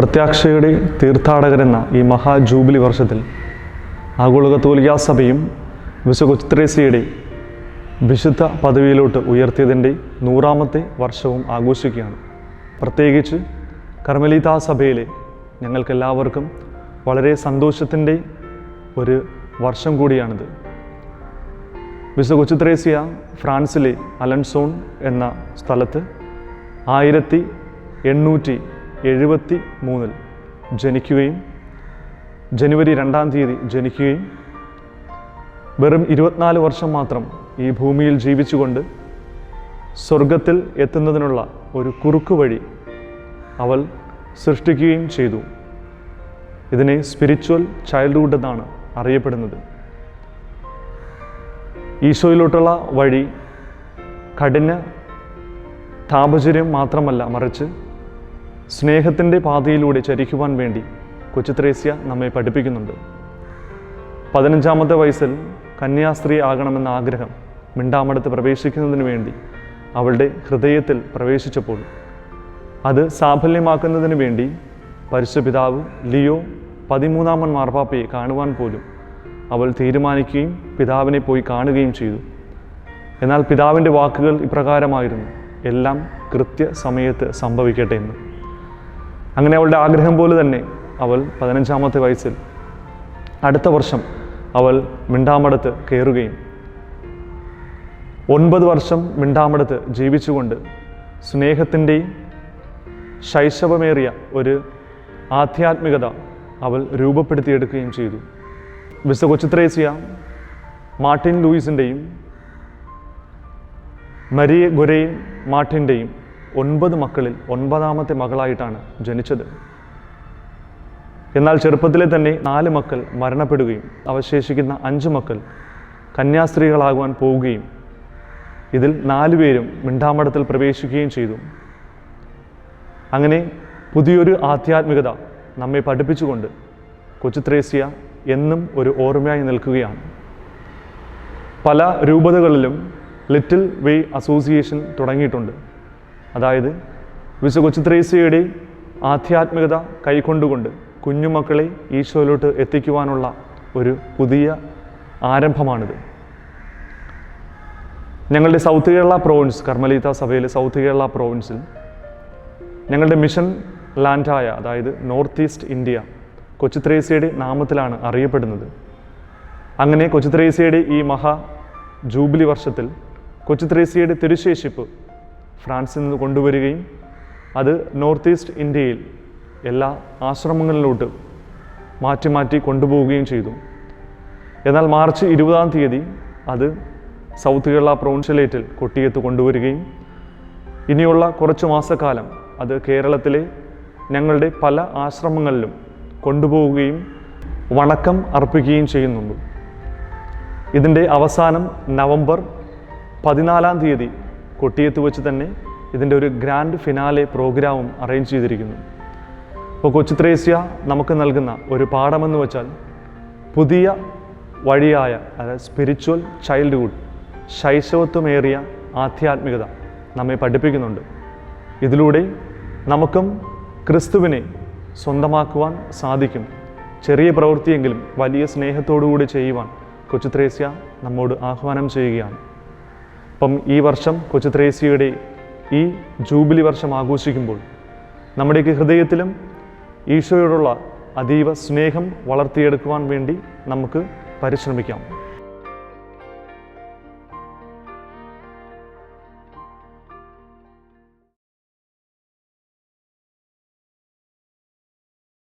പ്രത്യാക്ഷയുടെ തീർത്ഥാടകരെന്ന ഈ മഹാ ജൂബിലി വർഷത്തിൽ ആഗോള കത്തോലിക്കാ സഭയും വിശുകൊത്രേസിയുടെ വിശുദ്ധ പദവിയിലോട്ട് ഉയർത്തിയതിന്റെ നൂറാമത്തെ വർഷവും ആഘോഷിക്കുകയാണ്. പ്രത്യേകിച്ച് കർമ്മലീതാ സഭയിലെ ഞങ്ങൾക്കെല്ലാവർക്കും വളരെ സന്തോഷത്തിന്റെ ഒരു വർഷം കൂടിയാണിത്. വിശുദ്ധ കൊച്ചുത്രേസ്യ ഫ്രാൻസിലെ അലൻസോൺ എന്ന സ്ഥലത്ത് ആയിരത്തി എണ്ണൂറ്റി എഴുപത്തി മൂന്നിൽ ജനിക്കുകയും ജനുവരി രണ്ടാം തീയതി ജനിക്കുകയും വെറും ഇരുപത്തിനാല് വർഷം മാത്രം ഈ ഭൂമിയിൽ ജീവിച്ചുകൊണ്ട് സ്വർഗത്തിൽ എത്തുന്നതിനുള്ള ഒരു കുറുക്കു വഴി അവൾ സൃഷ്ടിക്കുകയും ചെയ്തു. ഇതിനെ സ്പിരിച്വൽ ചൈൽഡ്ഹുഡ് എന്നാണ് അറിയപ്പെടുന്നത്. ഈശോയിലോട്ടുള്ള വഴി കഠിന താപചര്യം മാത്രമല്ല മറിച്ച് സ്നേഹത്തിന്റെ പാതയിലൂടെ ചരിക്കുവാൻ വേണ്ടി കൊച്ചുത്രേസ്യ നമ്മെ പഠിപ്പിക്കുന്നുണ്ട്. പതിനഞ്ചാമത്തെ വയസ്സിൽ കന്യാസ്ത്രീ ആകണമെന്ന ആഗ്രഹം മിണ്ടാമടത്ത് പ്രവേശിക്കുന്നതിന് വേണ്ടി അവളുടെ ഹൃദയത്തിൽ പ്രവേശിച്ചപ്പോൾ അത് സാഫല്യമാക്കുന്നതിന് വേണ്ടി പരിശുപിതാവ് ലിയോ പതിമൂന്നാമൻ മാർപ്പാപ്പയെ കാണുവാൻ പോലും അവൾ തീരുമാനിക്കുകയും പിതാവിനെ പോയി കാണുകയും ചെയ്തു. എന്നാൽ പിതാവിന്റെ വാക്കുകൾ ഇപ്രകാരമായിരുന്നു എല്ലാം കൃത്യസമയത്ത് സംഭവിക്കട്ടെ എന്ന്. അങ്ങനെ അവളുടെ ആഗ്രഹം പോലെ തന്നെ അവൾ പതിനഞ്ചാമത്തെ വയസ്സിൽ അടുത്ത വർഷം അവൾ മിണ്ടാമടത്ത് കയറുകയും ഒൻപത് വർഷം മിണ്ടാമടത്ത് ജീവിച്ചുകൊണ്ട് സ്നേഹത്തിന്റെയും ശൈശവമേറിയ ഒരു ആധ്യാത്മികത അവൾ രൂപപ്പെടുത്തിയെടുക്കുകയും ചെയ്തു. വിസ കൊച്ചുത്രേസ്യ മാർട്ടിൻ ലൂയിസിന്റെയും മരിയ ഗുരയും മാർട്ടിന്റെയും ഒൻപത് മക്കളിൽ ഒൻപതാമത്തെ മകളായിട്ടാണ് ജനിച്ചത്. എന്നാൽ ചെറുപ്പത്തിലെ തന്നെ നാല് മക്കൾ മരണപ്പെടുകയും അവശേഷിക്കുന്ന അഞ്ച് മക്കൾ കന്യാസ്ത്രീകളാകുവാൻ പോവുകയും ഇതിൽ നാലുപേരും മിണ്ടാമടത്തിൽ പ്രവേശിക്കുകയും ചെയ്തു. അങ്ങനെ പുതിയൊരു ആധ്യാത്മികത നമ്മെ പഠിപ്പിച്ചുകൊണ്ട് കൊച്ചുത്രേസ്യ എന്നും ഒരു ഓർമ്മയായി നിൽക്കുകയാണ്. പല രൂപതകളിലും ലിറ്റിൽ വേ അസോസിയേഷൻ തുടങ്ങിയിട്ടുണ്ട്. അതായത് വിശു കൊച്ചുത്രേസ്യയുടെ ആധ്യാത്മികത കൈക്കൊണ്ടുകൊണ്ട് കുഞ്ഞുമക്കളെ ഈശോയിലോട്ട് എത്തിക്കുവാനുള്ള ഒരു പുതിയ ആരംഭമാണിത്. ഞങ്ങളുടെ സൗത്ത് കേരള പ്രോവിൻസ് കർമ്മലീത സഭയിലെ സൗത്ത് കേരള പ്രോവിൻസിൽ ഞങ്ങളുടെ മിഷൻ ലാൻഡായ അതായത് നോർത്ത് ഈസ്റ്റ് ഇന്ത്യ കൊച്ചുത്രേസ്യയുടെ നാമത്തിലാണ് അറിയപ്പെടുന്നത്. അങ്ങനെ കൊച്ചുത്രേസ്യയുടെ ഈ മഹാ ജൂബിലി വർഷത്തിൽ കൊച്ചുത്രേസ്യയുടെ തിരുശേഷിപ്പ് ഫ്രാൻസിൽ നിന്ന് കൊണ്ടുവരികയും അത് നോർത്ത് ഈസ്റ്റ് ഇന്ത്യയിൽ എല്ലാ ആശ്രമങ്ങളിലോട്ട് മാറ്റി മാറ്റി കൊണ്ടുപോവുകയും ചെയ്തു. എന്നാൽ മാർച്ച് ഇരുപതാം തീയതി അത് സൗത്ത് കേരള പ്രൊവിൻഷ്യലേറ്റിൽ കൊട്ടിയത്ത് കൊണ്ടുവരികയും ഇനിയുള്ള കുറച്ച് മാസക്കാലം അത് കേരളത്തിലെ ഞങ്ങളുടെ പല ആശ്രമങ്ങളിലും കൊണ്ടുപോവുകയും വണക്കം അർപ്പിക്കുകയും ചെയ്യുന്നുണ്ട്. ഇതിന്റെ അവസാനം നവംബർ പതിനാലാം തീയതി കൊട്ടിയത്ത് വെച്ച് തന്നെ ഇതിന്റെ ഒരു ഗ്രാൻഡ് ഫിനാലെ പ്രോഗ്രാമും അറേഞ്ച് ചെയ്തിരിക്കുന്നു. ഇപ്പോൾ കൊച്ചുത്രേസ്യ നമുക്ക് നൽകുന്ന ഒരു പാഠമെന്ന് വെച്ചാൽ പുതിയ വഴിയായ അതായത് സ്പിരിച്വൽ ചൈൽഡ്ഹുഡ് ശൈശവത്വമേറിയ ആധ്യാത്മികത നമ്മെ പഠിപ്പിക്കുന്നുണ്ട്. ഇതിലൂടെ നമുക്കും ക്രിസ്തുവിനെ സ്വന്തമാക്കുവാൻ സാധിക്കും. ചെറിയ പ്രവൃത്തിയെങ്കിലും വലിയ സ്നേഹത്തോടുകൂടി ചെയ്യുവാൻ കൊച്ചുത്രേസ്യ നമ്മോട് ആഹ്വാനം ചെയ്യുകയാണ്. അപ്പം ഈ വർഷം കൊച്ചുത്രേസ്യയുടെ ഈ ജൂബിലി വർഷം ആഘോഷിക്കുമ്പോൾ നമ്മുടെയൊക്കെ ഹൃദയത്തിലും ഈശോയോടുള്ള അതീവ സ്നേഹം വളർത്തിയെടുക്കുവാൻ വേണ്ടി നമുക്ക് പരിശ്രമിക്കാം.